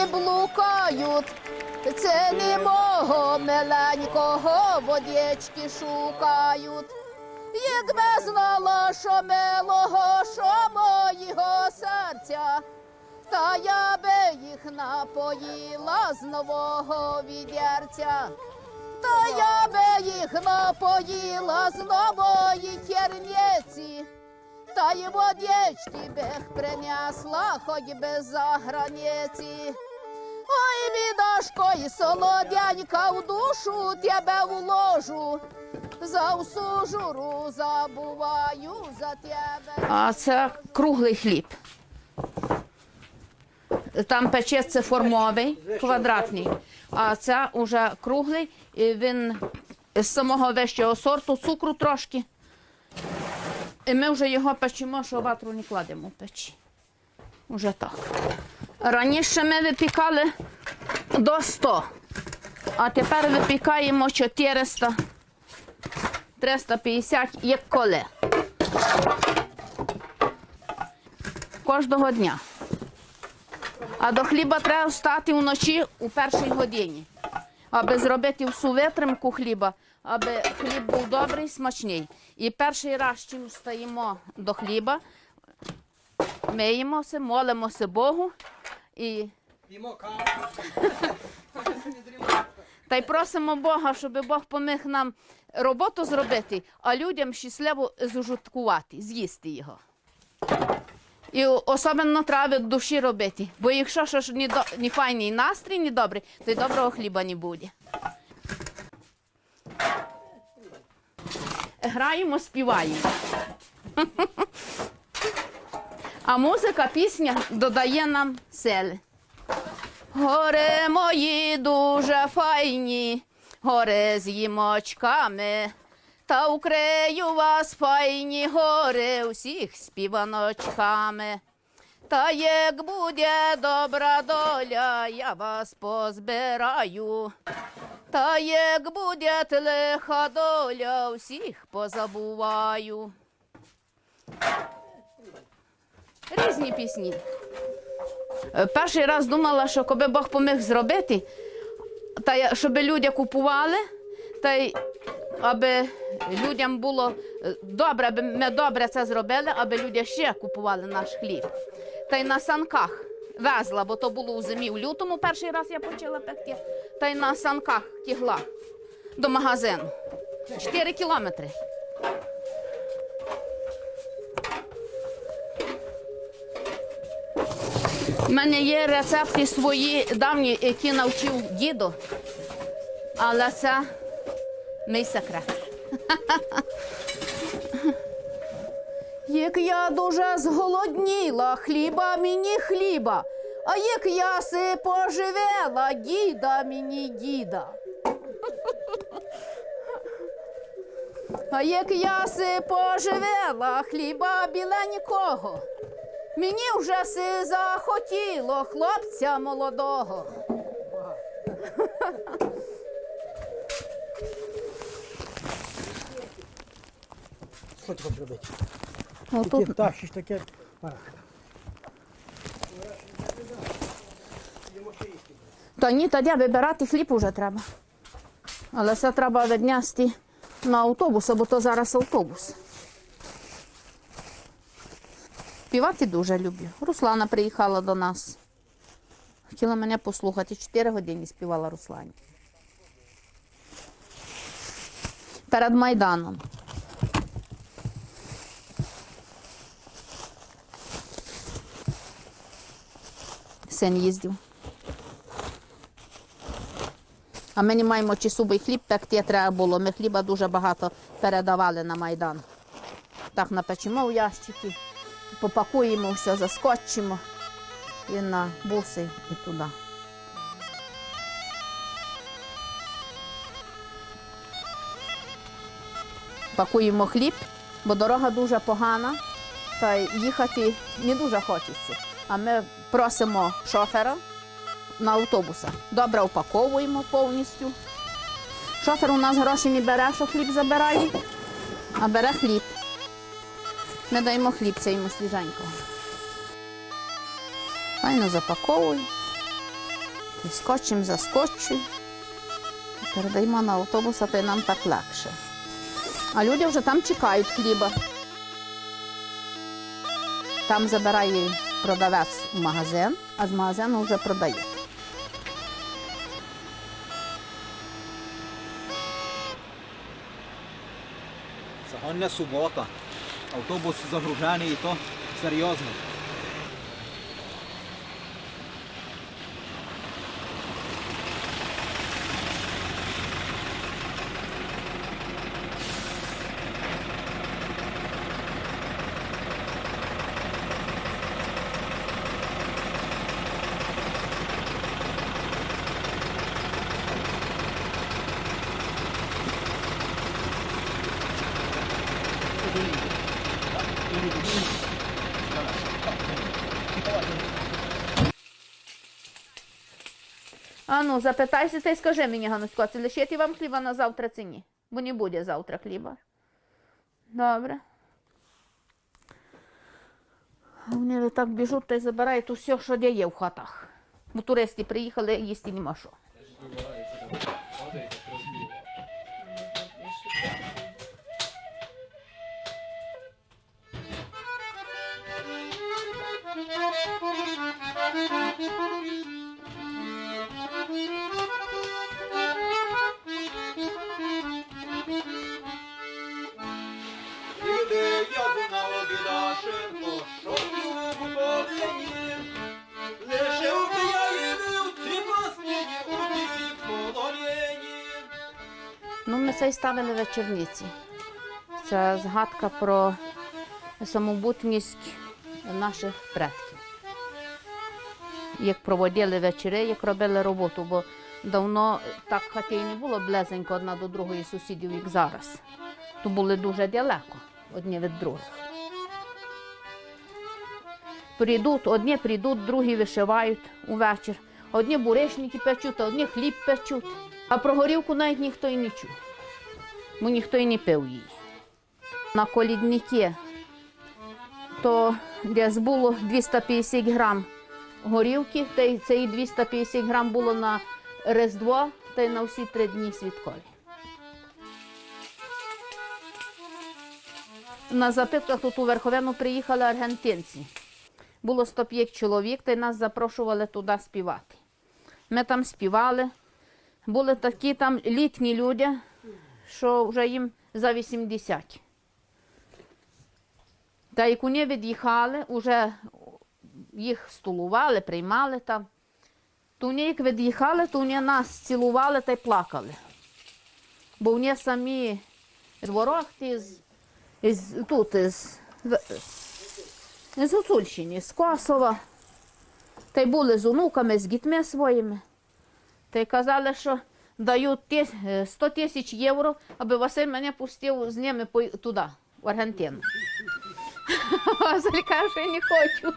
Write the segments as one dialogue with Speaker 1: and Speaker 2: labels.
Speaker 1: полониці блукають. Це не мого миленького водички шукають. Якби знала, що милого, що моєго серця, та я би їх напоїла з нового відерця. Та я би їх напоїла з нової керниці. Та й водички бих принесла, хоч би за границі. Ой, бідашко, і солодянька в душу тебе вложу. За всю журу забуваю за тебе.
Speaker 2: А це круглий хліб. Там печеться формовий, квадратний, а це вже круглий, і він з самого вищого сорту, цукру трошки. І ми вже його печемо, що ватру не кладемо в печі. Уже так. Раніше ми випікали до 100, а тепер випікаємо 400, 350, як коли. Кожного дня. А до хліба треба встати вночі у першій годині, аби зробити всю витримку хліба, аби хліб був добрий, смачний. І перший раз, чим встаємо до хліба, миємося, молимося Богу і та й просимо Бога, щоб Бог поміг нам роботу зробити, а людям щасливо зужиткувати, з'їсти його. І особливо треба від душі робити, бо якщо що ж ні, до, ні файний настрій, ні добрий, то й доброго хліба не буде. Граємо, співаємо. А музика, пісня додає нам сили. Гори мої дуже файні, гори з їмочками. Та укрию вас файні гори усіх співаночками. Та як буде добра доля, я вас позбираю. Та як буде лиха доля, всіх позабуваю. Різні пісні. Е, Перший раз думала, що коли Бог поміг зробити, та щоб люди купували, та й аби людям було е, добре, аби ми добре це зробили, аби люди ще купували наш хліб. Та й на санках везла, бо то було у зимі, в лютому перший раз я почала пекти, та й на санках тягла до магазину. Чотири кілометри. У мене є рецепти свої давні, які навчив дідо, але це мій секрет.
Speaker 1: Як я дуже зголодніла, хліба мені хліба, а як я си поживела, діда мені діда. А як я си поживела, хліба біленького, мені вже си захотіло хлопця молодого.
Speaker 3: Що ти хочеш робити? Ти тащиш таке.
Speaker 2: Та ні, тоді вибирати хліб уже треба. Але це треба віднести на автобус, бо то зараз автобус. Співати дуже люблю. Руслана приїхала до нас. Хотіла мене послухати. Чотири години співала Руслані. Перед Майданом. Син їздив. А ми не маємо часовий хліб, пекти треба було. Ми хліба дуже багато передавали на Майдан. Так напечемо в ящики, попакуємо все, заскочимо і на буси і туди. Пакуємо хліб, бо дорога дуже погана, та їхати не дуже хочеться. А ми просимо шофера на автобуса. Добре упаковуємо повністю. Шофер у нас гроші не бере, що хліб забирає, а бере хліб. Ми даємо хлібця йому свіженького. Файно запаковую. І скотчем заскочую. Передаємо на автобус, а то й нам так легше. А люди вже там чекають хліба. Там забирає продавець в магазин, а з магазину вже продає.
Speaker 4: Сьогодні субота. Автобус загружений і то серйозно.
Speaker 2: А ну, запитайся та скажи мені, Ганусько, це лишити вам хліба на завтра чи ні? Бо не буде завтра хліба. Добре. Вони так біжуть та й забирають усе, що є в хатах. Бо туристи приїхали, їсти нема що. Ну, ми це й ставили вечорниці. Це згадка про самобутність наших предків. Як проводили вечори, як робили роботу, бо давно так хати не було близенько одна до другої сусідів, як зараз. То були дуже далеко одні від других. Прийдуть, одні прийдуть, другі вишивають увечір. Одні буришники печуть, одні хліб печуть. А про горілку навіть ніхто й не чув, бо ніхто й не пив її. На колідники то десь було 250 грам горілки, та й це і 250 грам було на Різдво та й на всі три дні святкові. На запитках тут у Верховину приїхали аргентинці. Було 105 чоловік, та й нас запрошували туди співати. Ми там співали. Були такі там літні люди, що вже їм за 80. Та як вони від'їхали, вже їх столували, приймали там. То вони як від'їхали, то вони нас цілували та й плакали. Бо вони самі з Ворохти, з, із, тут, із, з Гуцульщини, з Косова. Та й були з онуками, з дітьми своїми. Й казали, що дають тис- е, 100 тисяч євро, аби Василь мене пустив з ними туди, в Аргентину. Василь каже, не хочу.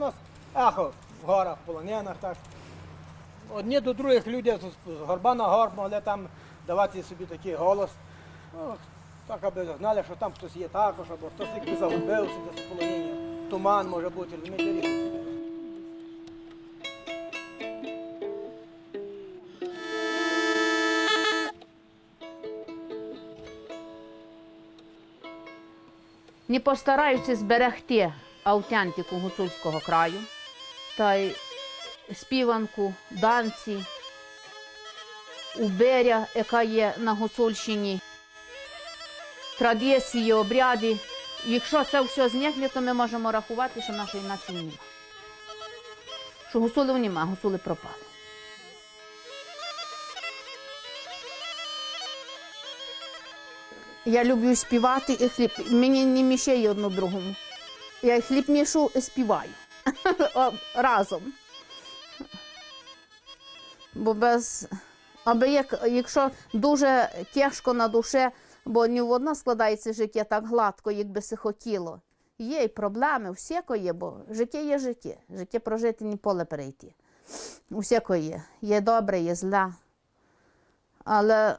Speaker 3: Нас ехо в горах, в полонинах. Так. Одні до других люди з горба на горб могли там давати собі такий голос. Ну, так, аби знали, що там хтось є також, або хтось якби загубився десь в. Туман може бути, розумієте,
Speaker 2: не постараються зберегти аутентику гуцульського краю та й співанку данці, уберя, яка є на Гуцульщині, традиції, обряди. Якщо це все зникне, то ми можемо рахувати, що нашої нації немає. Що гуцулів немає, гуцули пропали. Я люблю співати і хліб. Мені не мішає одно другому. Я хліб мішу і співаю разом. Бо без. Аби як, якщо дуже тяжко на душі, бо не в одно складається життя так гладко, як би се хотіло. Є і проблеми, всяко є, бо життя є життя. Життя прожити ні поле перейти. Усяко є. Є добре, є зле. Але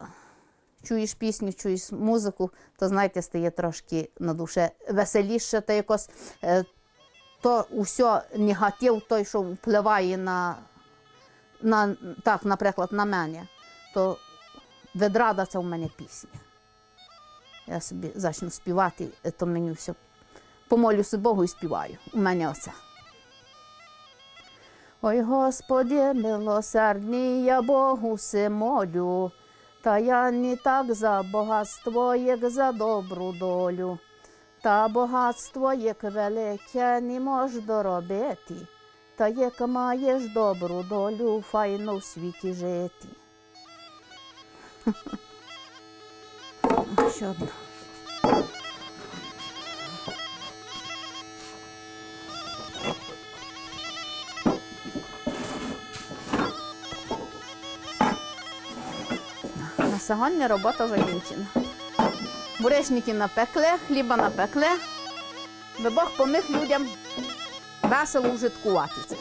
Speaker 2: чуєш пісню, чуєш музику, то знаєте, стає трошки на душі веселіше, та якось е, то усе негатив, той, що впливає на, на так, наприклад, на мене, то відрада це в мене пісня. Я собі почну співати, то мені все помолюся Богу і співаю. У мене оце. Ой, Господи, милосердний, я Богу се молю, та я не так за богатство, як за добру долю. Та богатство, як велике, не мож доробити, та як маєш добру долю, файно в світі жити. Ще одна. Сьогодні робота закінчена. Буречники напекли, хліба напекли, би Бог поміг людям весело вжиткуватися.